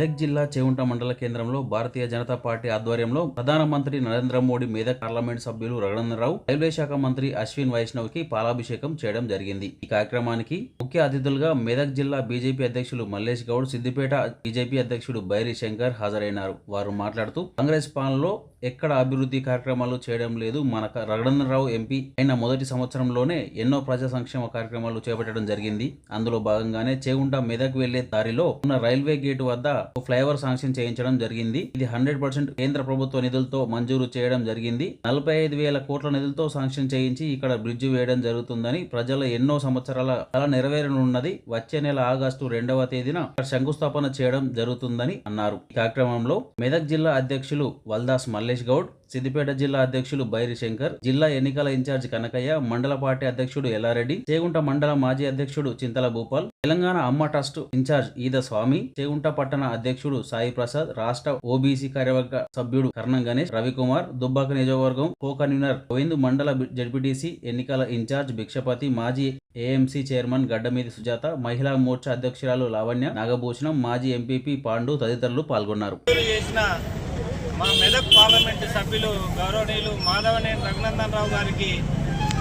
మెదక్ జిల్లా చేవుంట మండల కేంద్రంలో భారతీయ జనతా పార్టీ ఆధ్వర్యంలో ప్రధానమంత్రి నరేంద్ర మోడీ మెదక్ పార్లమెంట్ సభ్యులు రఘునందరావు రైల్వే శాఖ మంత్రి అశ్విన్ వైష్ణవ్కి పాలాభిషేకం చేయడం జరిగింది. ఈ కార్యక్రమానికి ముఖ్య అతిథులుగా మెదక్ జిల్లా బీజేపీ అధ్యక్షులు మల్లేష్ గౌడ్ సిద్దిపేట బీజేపీ అధ్యక్షుడు బైరి శంకర్ హాజరైనారు. వారు మాట్లాడుతూ కాంగ్రెస్ పాలనలో ఎక్కడ అభివృద్ధి కార్యక్రమాలు చేయడం లేదు. మన రఘునందనరావు ఎంపీ అయిన మొదటి సంవత్సరంలోనే ఎన్నో ప్రజా సంక్షేమ కార్యక్రమాలు చేపట్టడం జరిగింది. అందులో భాగంగానే చేగుంట మెదక్ వెళ్ళే దారిలో ఉన్న రైల్వే గేట్ వద్ద ఒక ఫ్లైఓవర్ శాంక్షన్ చేయించడం జరిగింది. ఇది హండ్రెడ్ పర్సెంట్ కేంద్ర ప్రభుత్వ నిధులతో మంజూరు చేయడం జరిగింది. నలభై ఐదు వేల కోట్ల నిధులతో శాంక్షన్ చేయించి ఇక్కడ బ్రిడ్జ్ వేయడం జరుగుతుందని ప్రజల ఎన్నో సంవత్సరాల కళ నెరవేరనున్నది. వచ్చే నెల ఆగస్టు రెండవ తేదీన శంకుస్థాపన చేయడం జరుగుతుందని అన్నారు. ఈ కార్యక్రమంలో మెదక్ జిల్లా అధ్యక్షులు వల్దాస్ మల్లె నలేష్ గౌడ్ సిద్దిపేట జిల్లా అధ్యక్షులు బైరి శంకర్ జిల్లా ఎన్నికల ఇన్ఛార్జ్ కనకయ్య మండల పార్టీ అధ్యక్షుడు ఎల్లారెడ్డి చేగుంట మండల మాజీ అధ్యక్షుడు Chintala Bhupal Telangana Amma trust in charge Eeda Swamy Chegunta పట్టణ అధ్యక్షుడు సాయి ప్రసాద్ రాష్ట్ర ఓబీసీ కార్యవర్గ సభ్యుడు కర్ణం గణేష్ రవికుమార్ దుబ్బాక నియోజకవర్గం కో కన్వీనర్ గోవింద్ మండల జడ్పీటీసీ ఎన్నికల ఇన్ఛార్జ్ భిక్షపతి మాజీ ఏఎంసీ చైర్మన్ గడ్డమీది సుజాత మహిళా మోర్చా అధ్యక్షురాలు లావణ్య నాగభూషణం మాజీ ఎంపీపీ పాండు తదితరులు పాల్గొన్నారు. చేసిన మా మెదక్ పార్లమెంటు సభ్యులు గౌరవనీయులు మాధవనేని రఘునందన్ రావు గారికి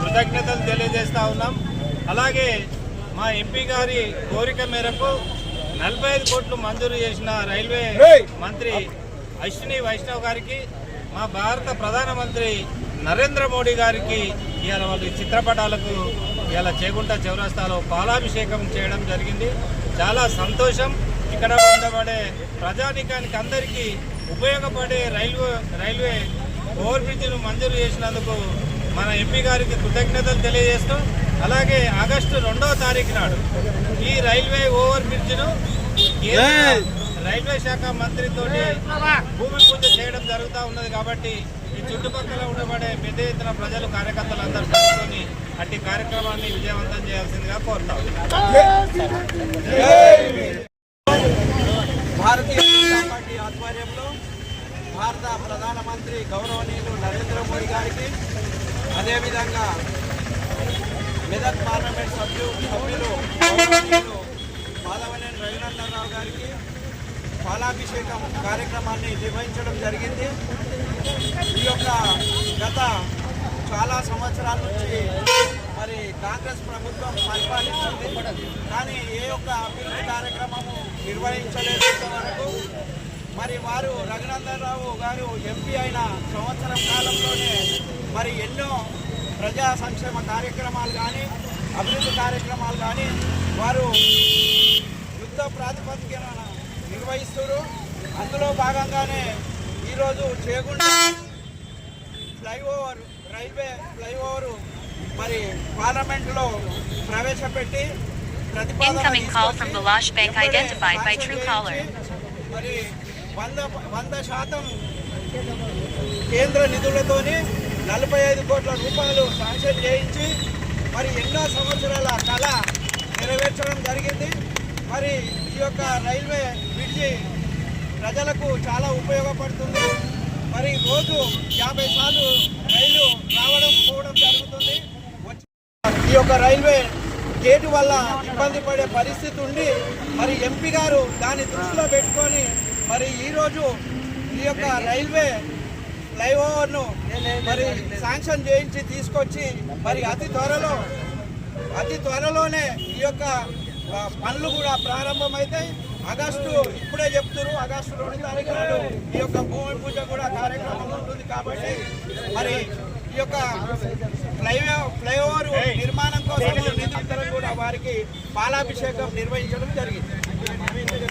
కృతజ్ఞతలు తెలియజేస్తా ఉన్నాం. అలాగే మా ఎంపీ గారి కోరిక మేరకు నలభై ఐదు కోట్లు మంజూరు చేసిన రైల్వే మంత్రి అశ్విని వైష్ణవ్ గారికి మా భారత ప్రధానమంత్రి నరేంద్ర మోడీ గారికి ఇవాళ వాళ్ళ చిత్రపటాలకు ఇవాళ చేగుంట చౌరస్తాలో పాలాభిషేకం చేయడం జరిగింది. చాలా సంతోషం. ఇక్కడ ఉండబడే ప్రజానికానికి అందరికీ ఉపయోగపడే రైల్వే రైల్వే ఓవర్ బ్రిడ్జ్ను మంజూరు చేసినందుకు మన ఎంపీ గారికి కృతజ్ఞతలు తెలియజేస్తూ అలాగే ఆగస్టు రెండవ తారీఖు నాడు ఈ రైల్వే ఓవర్ బ్రిడ్జ్ను రైల్వే శాఖ మంత్రితోటి భూమి పూజ చేయడం జరుగుతూ ఉన్నది కాబట్టి ఈ చుట్టుపక్కల ఉండబడే పెద్ద ఎత్తున ప్రజలు కార్యకర్తలు అందరూ అట్టి కార్యక్రమాన్ని విజయవంతం చేయాల్సిందిగా కోరుతా ఉన్నాం. భారతీయ జనతా పార్టీ ఆధ్వర్యంలో భారత ప్రధానమంత్రి గౌరవనీయులు నరేంద్ర మోడీ గారికి అదేవిధంగా మెదక్ పార్లమెంట్ సభ్యు సభ్యులు గౌరవనీయులు మాధవనేని రఘునందనరావు గారికి పాలాభిషేకం కార్యక్రమాన్ని నిర్వహించడం జరిగింది. ఈ యొక్క గత చాలా సంవత్సరాల నుంచి మరి కాంగ్రెస్ ప్రభుత్వం పరిపాలించింది కానీ ఏ యొక్క అభివృద్ధి కార్యక్రమము నిర్వహించలేదు వరకు మరి వారు రఘునందనరావు గారు ఎంపీ అయిన సంవత్సరం కాలంలోనే మరి ఎన్నో ప్రజా సంక్షేమ కార్యక్రమాలు కానీ అభివృద్ధి కార్యక్రమాలు కానీ వారు యుద్ధ ప్రాతిపదికన నిర్వహిస్తారు అందులో భాగంగానే ఈరోజు చేగుంట ఫ్లైఓవర్ రైల్వే ఫ్లైఓవర్ మరి పార్లమెంట్లో ప్రవేశపెట్టి ప్రతిపాదన మరి వంద వంద శాతం కేంద్ర నిధులతోని నలభై ఐదు కోట్ల రూపాయలు శాంక్షన్ చేయించి మరి ఎన్నో సంవత్సరాల కళ నెరవేర్చడం జరిగింది. మరి ఈ యొక్క రైల్వే బ్రిడ్జి ప్రజలకు చాలా ఉపయోగపడుతుంది. మరి రోజు యాభై సార్లు రైలు రావడం పోవడం జరుగుతుంది. ఈ యొక్క రైల్వే గేటు వల్ల ఇబ్బంది పడే పరిస్థితి ఉండి మరి ఎంపీ గారు దాన్ని దృష్టిలో పెట్టుకొని మరి ఈరోజు ఈ యొక్క రైల్వే ఫ్లైఓవర్ను మరి శాంక్షన్ చేయించి తీసుకొచ్చి మరి అతి త్వరలో అతి త్వరలోనే ఈ యొక్క పనులు కూడా ప్రారంభమైతాయి. ఆగస్టు ఇప్పుడే చెప్తున్నారు ఆగస్టు రెండు తారీఖు నాడు ఈ యొక్క భూమి పూజ కూడా కార్యక్రమం ఉంటుంది కాబట్టి మరి ఈ యొక్క ఫ్లైవే ఫ్లైఓవర్ నిర్మాణం కోసం నిధులు కూడా వారికి పాలాభిషేకం నిర్వహించడం జరిగింది.